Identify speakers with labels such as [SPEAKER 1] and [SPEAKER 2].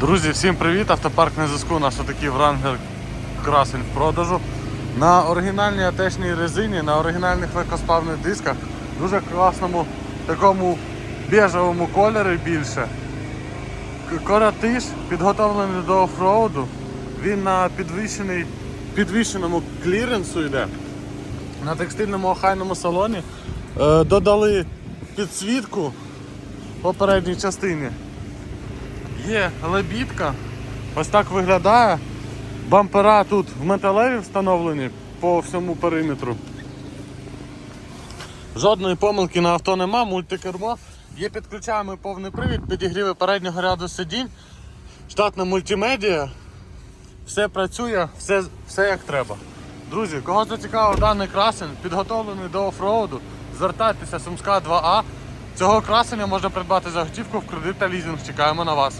[SPEAKER 1] Друзі, всім привіт! Автопарк на зв'язку. У нас отакий Wrangler красень в продажу. На оригінальній атечній резині, на оригінальних легкоспавних дисках, дуже класному такому бежевому кольорі більше. К- Коротиш підготовлений до офроуду. Він на підвищений, підвищеному кліренсу йде. На текстильному охайному салоні е, додали підсвітку по передній частині. Є лебідка. Ось так виглядає. Бампера тут в металеві встановлені по всьому периметру. Жодної помилки на авто нема, мультикермо. Є підключаємо повний привід, підігріви переднього ряду сидінь, штатна мультимедіа. Все працює, все, все як треба. Друзі, кого зацікавив даний красень, підготовлений до офроуду, звертайтеся Сумська 2А. Цього красення можна придбати за готівку в кредит та лізинг. Чекаємо на вас.